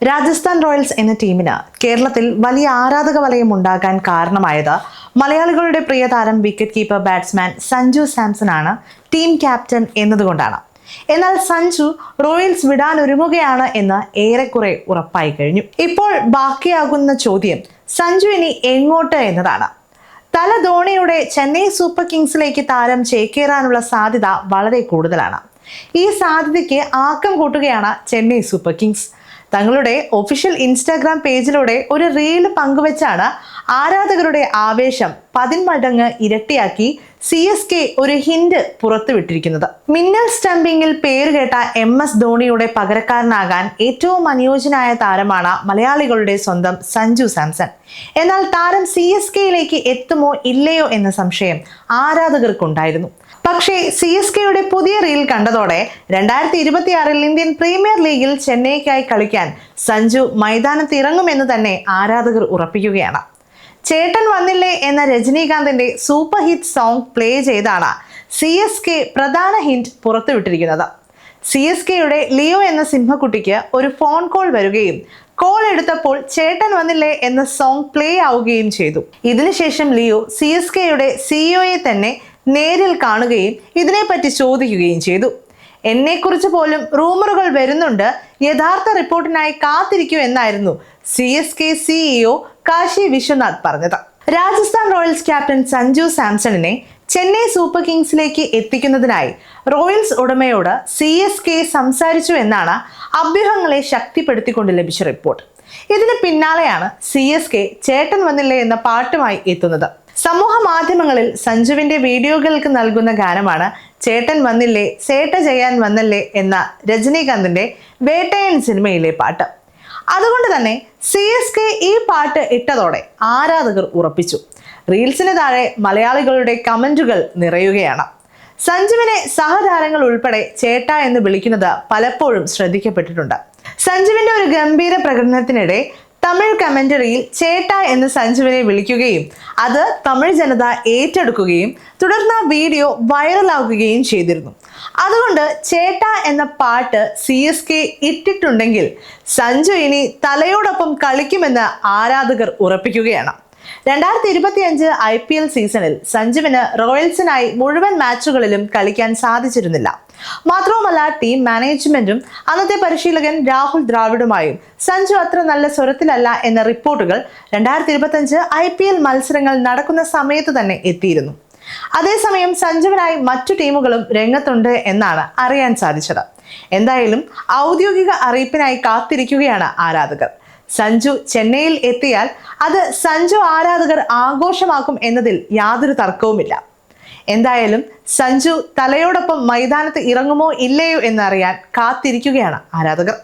Rajasthan Royals എന്ന ടീമിന് കേരളത്തിൽ വലിയ ആരാധക വലയം ഉണ്ടാകാൻ കാരണമായത് മലയാളികളുടെ പ്രിയ താരം wicket keeper batsman Sanju Samson ആണ് ടീം ക്യാപ്റ്റൻ എന്നതുകൊണ്ടാണ്. എന്നാൽ സഞ്ജു റോയൽസ് വിടാൻ ഒരുങ്ങുകയാണ് എന്ന് ഏറെക്കുറെ ഉറപ്പായി കഴിഞ്ഞു. ഇപ്പോൾ ബാക്കിയാകുന്ന ചോദ്യം സഞ്ജു ഇനി എങ്ങോട്ട് എന്നതാണ്. തല ധോണിയുടെ ചെന്നൈ സൂപ്പർ കിങ്സിലേക്ക് താരം ചേക്കേറാനുള്ള സാധ്യത വളരെ കൂടുതലാണ്. ഈ സാധ്യതയ്ക്ക് ആക്കം കൂട്ടുകയാണ് ചെന്നൈ സൂപ്പർ കിങ്സ് തങ്ങളുടെ ഒഫീഷ്യൽ ഇൻസ്റ്റാഗ്രാം പേജിലൂടെ ഒരു റീൽ പങ്കുവച്ചാണ് ആരാധകരുടെ ആവേശം പതിന്മടങ്ങ് ഇരട്ടിയാക്കി സി എസ് കെ ഒരു ഹിന്റ് പുറത്തുവിട്ടിരിക്കുന്നത്. മിന്നൽ സ്റ്റംപിങ്ങിൽ പേരുകേട്ട എം എസ് ധോണിയുടെ പകരക്കാരനാകാൻ ഏറ്റവും അനുയോജ്യനായ താരമാണ് മലയാളികളുടെ സ്വന്തം സഞ്ജു സാംസൺ. എന്നാൽ താരം സി എസ് കെയിലേക്ക് എത്തുമോ ഇല്ലയോ എന്ന സംശയം ആരാധകർക്കുണ്ടായിരുന്നു. പക്ഷേ സി എസ് കെയുടെ പുതിയ റീൽ കണ്ടതോടെ രണ്ടായിരത്തി ഇരുപത്തിയാറിൽ ഇന്ത്യൻ പ്രീമിയർ ലീഗിൽ ചെന്നൈക്കായി കളിക്കാൻ സഞ്ജു മൈതാനത്ത് ഇറങ്ങുമെന്ന് തന്നെ ആരാധകർ ഉറപ്പിക്കുകയാണ്. ചേട്ടൻ വന്നില്ലേ എന്ന രജനീകാന്തിന്റെ സൂപ്പർ ഹിറ്റ് സോങ് പ്ലേ ചെയ്താണ് സി എസ് കെ പ്രധാന ഹിന്റ് പുറത്തുവിട്ടിരിക്കുന്നത്. സി എസ് കെയുടെ ലിയോ എന്ന സിംഹക്കുട്ടിക്ക് ഒരു ഫോൺ കോൾ വരികയും കോൾ എടുത്തപ്പോൾ ചേട്ടൻ വന്നില്ലേ എന്ന സോങ് പ്ലേ ആവുകയും ചെയ്തു. ഇതിനുശേഷം ലിയോ സി എസ് കെയുടെ സിഇഒയെ തന്നെ നേരിൽ കാണുകയും ഇതിനെപ്പറ്റി ചോദിക്കുകയും ചെയ്തു. എന്നെക്കുറിച്ച് പോലും റൂമറുകൾ വരുന്നുണ്ട്. യഥാർത്ഥ റിപ്പോർട്ടിനായി കാത്തിരിക്കൂ എന്നായിരുന്നു C S K CEO Kashi Viswanath പറഞ്ഞത്. രാജസ്ഥാൻ റോയൽസ് ക്യാപ്റ്റൻ സഞ്ജു സാംസണിനെ ചെന്നൈ സൂപ്പർ കിങ്സിലേക്ക് എത്തിക്കുന്നതിനായി റോയൽസ് ഉടമയോട് സി എസ് കെ സംസാരിച്ചു എന്നാണ് അഭ്യൂഹങ്ങളെ ശക്തിപ്പെടുത്തിക്കൊണ്ട് ലഭിച്ച റിപ്പോർട്ട്. ഇതിന് പിന്നാലെയാണ് സി എസ് കെ ചേട്ടൻ വന്നില്ലേ എന്ന പാട്ടുമായി എത്തുന്നത്. സമൂഹ മാധ്യമങ്ങളിൽ സഞ്ജുവിന്റെ വീഡിയോകൾക്ക് നൽകുന്ന ഗാനമാണ് ചേട്ടൻ വന്നില്ലേ ചേട്ട ചെയ്യാൻ വന്നല്ലേ എന്ന രജനീകാന്തിന്റെ വേട്ടയൻ സിനിമയിലെ പാട്ട്. അതുകൊണ്ട് തന്നെ സി എസ് കെ ഈ പാട്ട് ഇട്ടതോടെ ആരാധകർ ഉറപ്പിച്ചു. റീൽസിന് താഴെ മലയാളികളുടെ കമന്റുകൾ നിറയുകയാണ്. സഞ്ജുവിനെ സഹതാരങ്ങൾ ഉൾപ്പെടെ ചേട്ട എന്ന് വിളിക്കുന്നത് പലപ്പോഴും ശ്രദ്ധിക്കപ്പെട്ടിട്ടുണ്ട്. സഞ്ജുവിന്റെ ഒരു ഗംഭീര പ്രകടനത്തിനിടെ തമിഴ് കമന്ററിയിൽ ചേട്ട എന്ന് സഞ്ജുവിനെ വിളിക്കുകയും അത് തമിഴ് ജനത ഏറ്റെടുക്കുകയും തുടർന്ന് വീഡിയോ വൈറലാകുകയും ചെയ്തിരുന്നു. അതുകൊണ്ട് ചേട്ട എന്ന പാട്ട് സി എസ് കെ ഇട്ടിട്ടുണ്ടെങ്കിൽ സഞ്ജു ഇനി തലയോടൊപ്പം കളിക്കുമെന്ന് ആരാധകർ ഉറപ്പിക്കുകയാണ്. രണ്ടായിരത്തി ഇരുപത്തി അഞ്ച് ഐ പി എൽ സീസണിൽ സഞ്ജുവിന് റോയൽസിനായി മുഴുവൻ മാച്ചുകളിലും കളിക്കാൻ സാധിച്ചിരുന്നില്ല. മാത്രവുമല്ല ടീം മാനേജ്മെന്റും അന്നത്തെ പരിശീലകൻ രാഹുൽ ദ്രാവിഡുമായും സഞ്ജു അത്ര നല്ല സ്വരത്തിലല്ല എന്ന റിപ്പോർട്ടുകൾ രണ്ടായിരത്തി ഇരുപത്തഞ്ച് ഐ പി എൽ മത്സരങ്ങൾ നടക്കുന്ന സമയത്ത് തന്നെ എത്തിയിരുന്നു. അതേസമയം സഞ്ജുവിനായി മറ്റു ടീമുകളും രംഗത്തുണ്ട് എന്നാണ് അറിയാൻ സാധിച്ചത്. എന്തായാലും ഔദ്യോഗിക അറിയിപ്പിനായി കാത്തിരിക്കുകയാണ് ആരാധകർ. സഞ്ജു ചെന്നൈയിൽ എത്തിയാൽ അത് സഞ്ജു ആരാധകർ ആഘോഷമാക്കും എന്നതിൽ യാതൊരു തർക്കവുമില്ല. എന്തായാലും സഞ്ജു തലയോടൊപ്പം മൈതാനത്ത് ഇറങ്ങുമോ ഇല്ലയോ എന്നറിയാൻ കാത്തിരിക്കുകയാണ് ആരാധകർ.